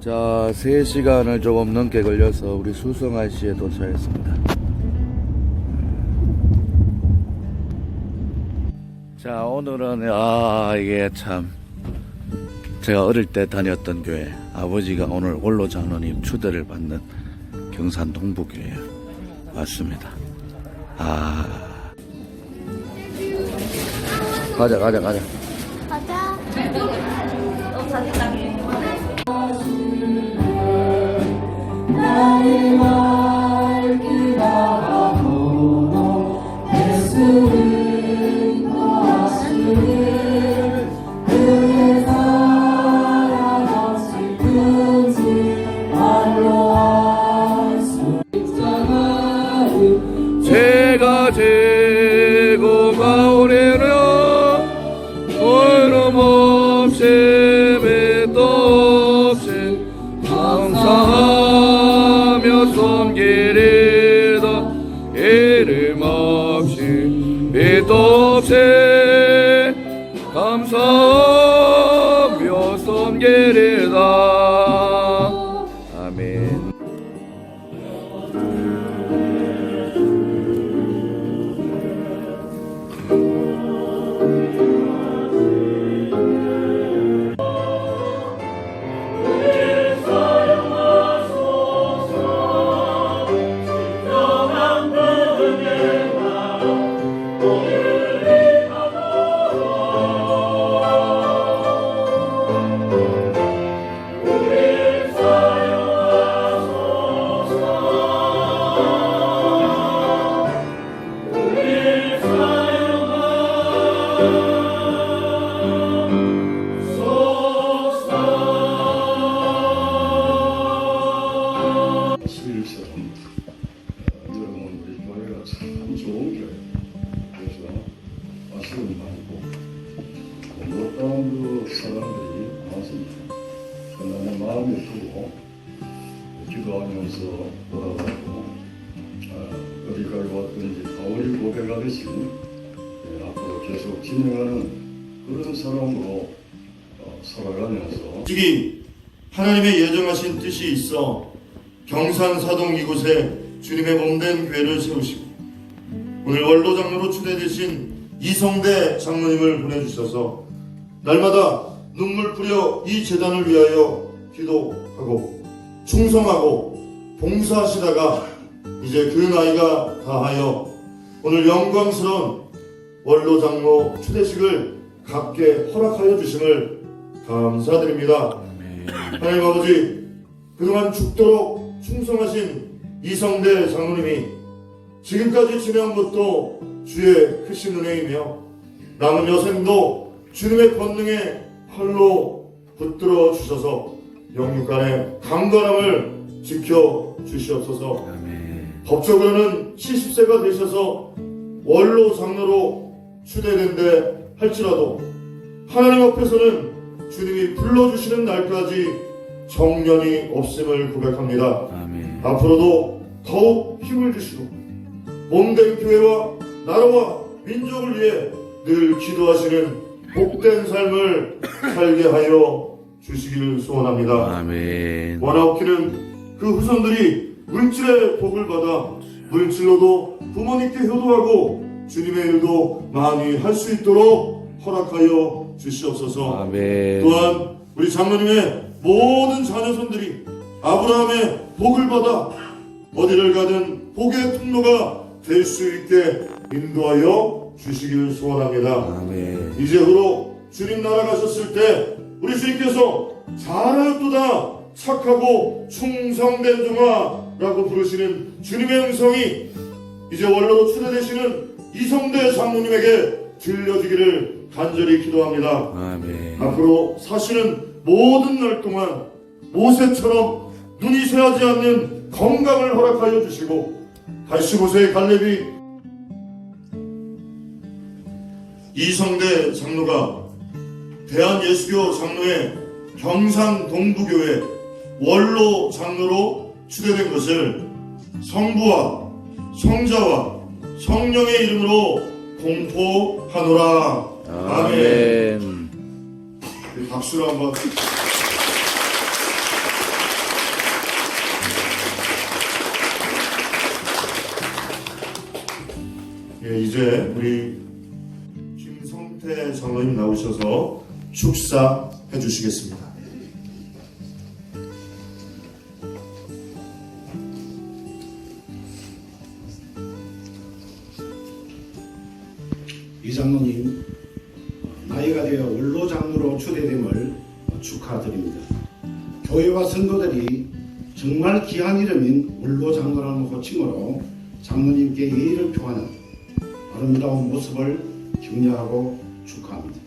자, 3시간을 조금 넘게 걸려서 우리 수성아시에 도착했습니다. 자, 오늘은, 아, 이게 참, 제가 어릴 때 다녔던 교회, 아버지가 오늘 원로 장로님 추대를 받는 경산 동부교회에 왔습니다. 아. 가자, 가자, 가자. 가자. 제가 재고 가오리라 얼음 없이 아 마음에 두고 기도하면서 돌아가고 아, 어디까지 왔든지 바울이 고백하듯이 예, 앞으로 계속 진행하는 그런 사람으로 어, 살아가면서. 즉위 하나님의 예정하신 뜻이 있어 경산사동 이곳에 주님의 몸된 교회를 세우시고 오늘 원로 장로로 추대되신 이성대 장로님을 보내주셔서 날마다 눈물 뿌려 이 재단을 위하여 기도하고 충성하고 봉사하시다가 이제 그 나이가 다하여 오늘 영광스러운 원로 장로 추대식을 갖게 허락하여 주심을 감사드립니다. 하나님 아버지 그동안 죽도록 충성하신 이성대 장로님이 지금까지 지내온 것도 주의 크신 은혜이며 남은 여생도 주님의 권능에 팔로 붙들어 주셔서 영육간의 강건함을 지켜 주시옵소서. 법적으로는 70세가 되셔서 원로 장로로 추대된데 할지라도 하나님 앞에서는 주님이 불러주시는 날까지 정년이 없음을 고백합니다. 아멘. 앞으로도 더욱 힘을 주시고 몸된 교회와 나라와 민족을 위해 늘 기도하시는 복된 삶을 살게 하여 주시기를 소원합니다. 아멘 원하옵기는 그 후손들이 물질의 복을 받아 물질로도 부모님께 효도하고 주님의 일도 많이 할 수 있도록 허락하여 주시옵소서. 아멘 또한 우리 장로님의 모든 자녀손들이 아브라함의 복을 받아 어디를 가든 복의 통로가 될 수 있게 인도하여 주시기를 소원합니다. 아멘 이제 후로 주님 나라 가셨을 때 우리 주님께서 잘하였도다 착하고 충성된 종아라고 부르시는 주님의 음성이 이제 원로로 추대되시는 이성대 장로님에게 들려주기를 간절히 기도합니다. 아멘 앞으로 사시는 모든 날 동안 모세처럼 눈이 새하지 않는 건강을 허락하여 주시고 갈시고세의 갈렙이 이성대 장로가 대한예수교 장로의 경상동부교회 원로 장로로 추대된 것을 성부와 성자와 성령의 이름으로 공포하노라. 아멘. 박수로 한번. 예, 이제 우리 김성태 장로님 나오셔서 축사해 주시겠습니다. 이 장로님 나이가 되어 원로 장로로 추대됨을 축하드립니다. 교회와 성도들이 정말 귀한 이름인 원로 장로라는 호칭으로 장로님께 예의를 표하는 아름다운 모습을 격려하고 축하합니다.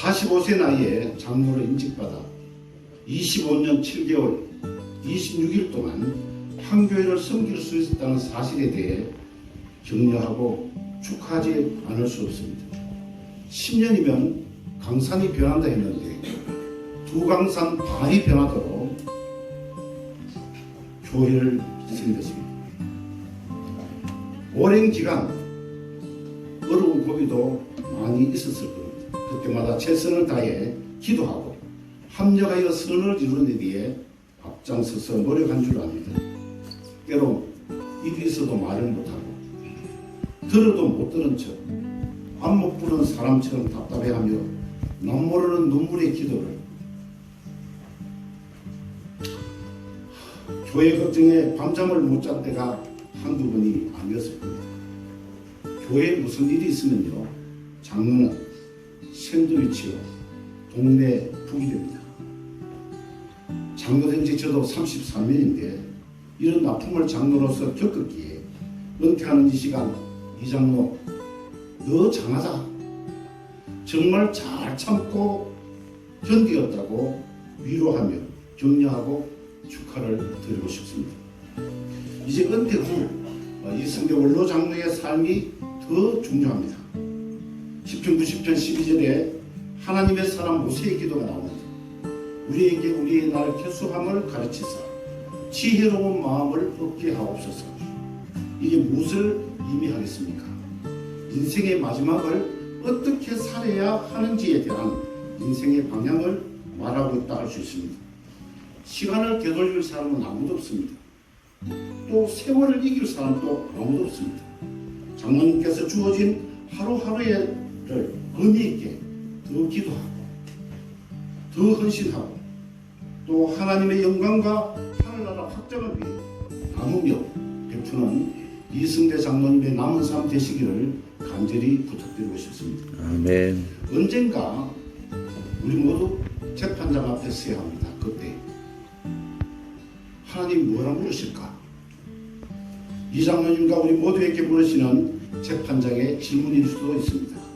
45세 나이에 장로로 임직받아 25년 7개월 26일 동안 한 교회를 섬길 수 있었다는 사실에 대해 격려하고 축하하지 않을 수 없습니다. 10년이면 강산이 변한다 했는데 두 강산 반이 변하도록 교회를 섬겼습니다. 오랜 기간 어려운 고비도 많이 있었을 겁니다. 그때마다 최선을 다해 기도하고 합력하여 선을 이루는 데 위해 앞장서서 노력한 줄 압니다. 때로 입이 있어도 말을 못하고 들어도 못 들은 척, 안못 부는 사람처럼 답답해하며 남모르는 눈물의 기도를 교회 걱정에 밤잠을 못잘 때가 한두 번이 아니었을 겁니다. 교회에 무슨 일이 있으면요, 장로는 샌드위치요, 동네 북이 됩니다. 장로된 지 저도 33년인데 이런 아픔을 장로로서 겪었기에 은퇴하는 이 시간 이 장로 너 장하다 정말 잘 참고 견디었다고 위로하며 격려하고 축하를 드리고 싶습니다. 이제 은퇴 후 어, 이승대 원로 장로의 삶이 더 중요합니다. 10편 90편 12절에 하나님의 사람 모세의 기도가 나옵니다. 우리에게 우리의 날 개수함을 가르치사 지혜로운 마음을 얻게 하옵소서. 이게 무엇을 의미하겠습니까? 인생의 마지막을 어떻게 살아야 하는지에 대한 인생의 방향을 말하고 있다 할 수 있습니다. 시간을 되돌릴 사람은 아무도 없습니다. 또 세월을 이길 사람도 아무도 없습니다. 장로님께서 주어진 하루하루 를 의미 있게 더 기도하고 더 헌신하고 또 하나님의 영광과 하늘나라 확장을 위해 나누며 베푸는 이승대 장로님의 남은 삶 되시기를 간절히 부탁드리고 싶습니다. 아멘. 언젠가 우리 모두 재판장 앞에 서야 합니다. 그때 하나님 뭐라 물으실까? 이 장로님과 우리 모두에게 물으시는 재판장의 질문일 수도 있습니다.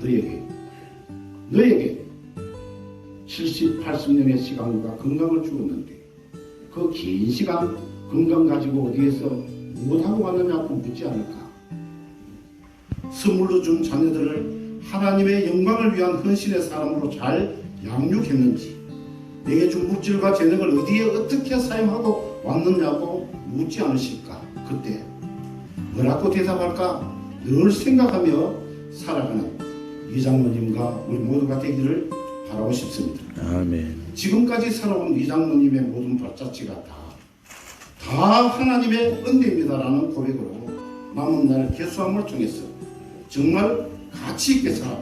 너에게 너에게 70, 80년의 시간과 건강을 주었는데 그 긴 시간 건강 가지고 어디에서 무엇하고 왔느냐고 묻지 않을까? 선물로 준 자녀들을 하나님의 영광을 위한 헌신의 사람으로 잘 양육했는지 내게 준 물질과 재능을 어디에 어떻게 사용하고 왔느냐고 묻지 않으실까? 그때 뭐라고 대답할까? 늘 생각하며 살아가는 이 장로님과 우리 모두가 되기를 바라고 싶습니다. 아멘. 지금까지 살아온 이 장로님의 모든 발자취가 다, 다 하나님의 은혜입니다라는 고백으로 남은 날 개수함을 통해서 정말 가치 있게 살아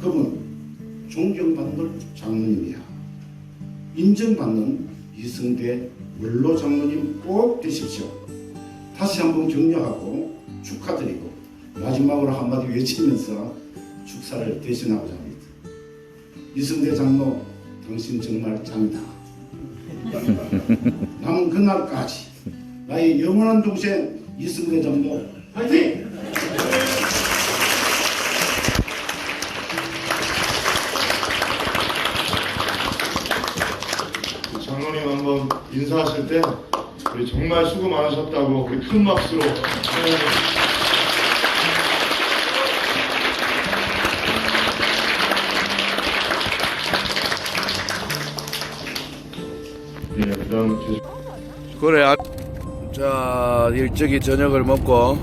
그분 존경받는 장로님이야. 인정받는 이승대 원로 장로님 꼭 되십시오. 다시 한번 격려하고 축하드리고 마지막으로 한마디 외치면서 축사를 대신하고자 합니다. 이승대 장로 당신 정말 짱이다. 남은 그날까지 나의 영원한 동생 이승대 장로 화이팅! 장로님 한번 인사하실 때 우리 정말 수고 많으셨다고 우리 큰 박수로 그래. 아, 자, 일찍이 저녁을 먹고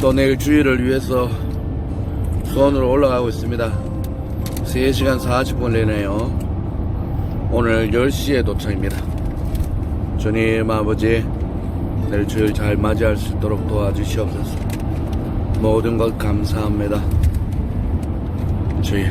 또 내일 주일을 위해서 수원으로 올라가고 있습니다. 3시간 40분 내네요. 오늘 10시에 도착입니다. 주님 아버지, 내일 주일 잘 맞이할 수 있도록 도와주시옵소서. 모든 것 감사합니다. 저희